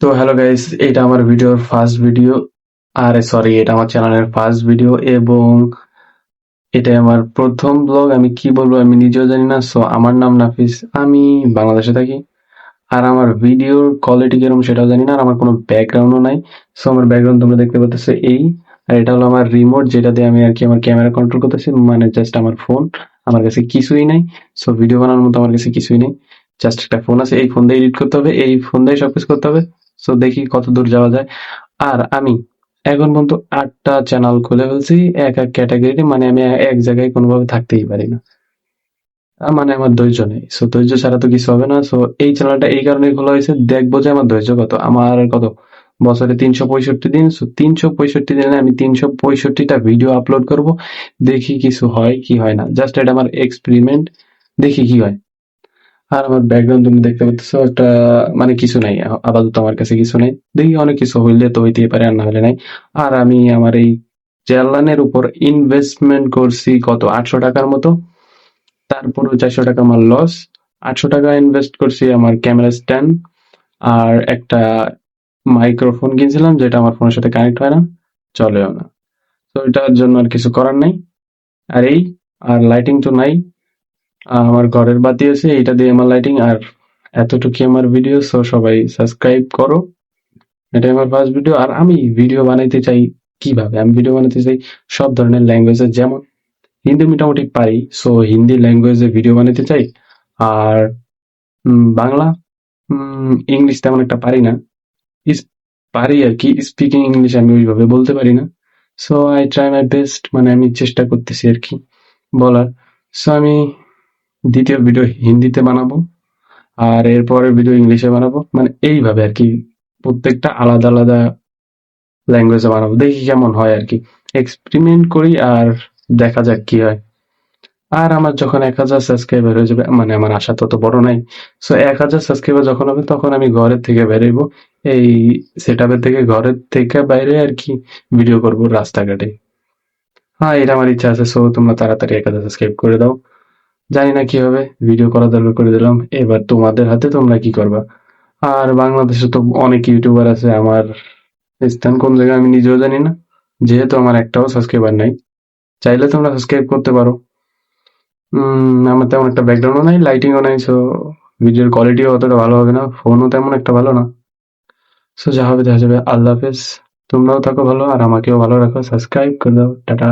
তো hello guys এটা আমার ভিডিওর ফার্স্ট ভিডিও আর সরি এটা আমার চ্যানেলের ফার্স্ট ভিডিও এবং এটা আমার প্রথম ব্লগ আমি কি বলব, আমি নিজেও জানি না সো আমার নাম নাফিস, আমি বাংলাদেশে থাকি। আর আমার ভিডিওর কোয়ালিটি কীরকম সেটাও জানি না, আর আমার কোনো ব্যাকগ্রাউন্ডও নাই। সো আমার ব্যাকগ্রাউন্ড তোমরা দেখতে পাচ্ছ এই। আর এটা হলো আমার রিমোট যেটা দিয়ে আমি আর কি আমার ক্যামেরা কন্ট্রোল করতেছি মানে জাস্ট আমার ফোন আমার কাছে কিছুই নাই। সো ভিডিও বানানোর মতো আমার কাছে কিছুই নেই। জাস্ট একটা ফোন আছে, এই ফোন দিয়ে এডিট করতে হবে, এই ফোন দিয়ে সবকিছু করতে হবে। সো দেখি কত দূর যাওয়া যায়। আর আমি এখন পর্যন্ত আটটা চ্যানেল খুলে ফেলছি, এক এক ক্যাটাগরি মানে আমি এক জায়গায় কোনোভাবে থাকতেই পারি না। মানে আমার ধৈর্য নেই। সো ধৈর্য ছাড়া তো কিছু হবে না। সো এই চ্যানেলটা এই কারণে খোলা হয়েছে, দেখব যে আমার ধৈর্য কত। আমার কত? বছরে তিনশো পঁয়ষট্টি দিন। সো তিনশো পঁয়ষট্টি দিনে আমি তিনশো পঁয়ষট্টিটা ভিডিও আপলোড করব। দেখি কিছু হয় কি হয় না। জাস্ট এটা আমার এক্সপেরিমেন্ট দেখি কি হয়। আর আমার ব্যাকগ্রাউন্ড তুমি দেখতে পাচ্ছ, একটা মানে কিছু নাই, আপাতত আমার কাছে কিছু নাই। দেখি অনেক কিছু হইলে তো হইতেই পারে আর না হলে নাই। আর আমি আমার এই জ্বালানের উপর ইনভেস্টমেন্ট করছি কত, আটশো টাকার মতো। তারপরও চারশো টাকা আমার লস আটশো টাকা ইনভেস্ট করছি আমার ক্যামেরা স্ট্যান্ড আর একটা মাইক্রোফোন কিনছিলাম, যেটা আমার ফোনের সাথে কানেক্ট হয় না। চলেও না। তো এটার জন্য আর কিছু করার নাই। আর এই, আর লাইটিং তো নাই। আমার ঘরের বাতি আছে এটা দিয়ে আমার লাইটিং আর এতটুকু আমার ভিডিও সো সবাই সাবস্ক্রাইব করো। এটাই আমার ফার্স্ট ভিডিও আর আমি ভিডিও বানাইতে চাই কীভাবে? আমি ভিডিও বানাতে চাই সব ধরনের ল্যাঙ্গুয়েজে যেমন হিন্দি মোটামুটি পারি সো হিন্দি ল্যাঙ্গুয়েজে ভিডিও বানাতে চাই, আর বাংলা ইংলিশ তেমন একটা পারি না। পারি আর কি স্পিকিং ইংলিশ আমি ওইভাবে বলতে পারি না। So I try my best মানে আমি চেষ্টা করতেছি আর কি বলার। সো আমি দ্বিতীয় ভিডিও হিন্দিতে বানাবো, আর এরপরের ভিডিও ইংলিশে বানাবো। মানে এইভাবে আর কি প্রত্যেকটা আলাদা আলাদা ল্যাঙ্গুয়েজে বানাবো। দেখি কেমন হয় আর কি। এক্সপেরিমেন্ট করি আর দেখা যাক কি হয়। আর আমার যখন এক হাজার সাবস্ক্রাইবার হয়ে যাবে মানে আমার আশা তত বড় নাই। সো এক হাজার সাবস্ক্রাইবার যখন হবে, তখন আমি ঘরের থেকে বেরোবো এই সেট থেকে ঘরের থেকে বাইরে আর কি ভিডিও করব রাস্তাঘাটে। হ্যাঁ এটা আমার ইচ্ছা আছে। সো তোমরা তাড়াতাড়ি এক হাজার সাবস্ক্রাইব করে দাও। জানি না কি হবে ভিডিও করা দরকার করে দিলাম, এবার তোমাদের হাতে তোমরা কি করবা? আর বাংলাদেশে তো অনেক ইউটিউবার আছে, আমার স্থান কোন জায়গায় আমি নিজেও জানি না যেহেতু আমার একটাও সাবস্ক্রাইবার নাই। চাইলে তোমরা সাবস্ক্রাইব করতে পারো। আমার তেমন একটা ব্যাকগ্রাউন্ডও নাই লাইটিংও নাই সো ভিডিওর কোয়ালিটিও অতটা ভালো হবে না ফোনও তেমন একটা ভালো না। সো যা হবে দেখা যাবে। আল্লাহ হাফেজ। তোমরাও থাকো ভালো, আর আমাকেও ভালো রাখো। সাবস্ক্রাইব করে দাও। টাটা।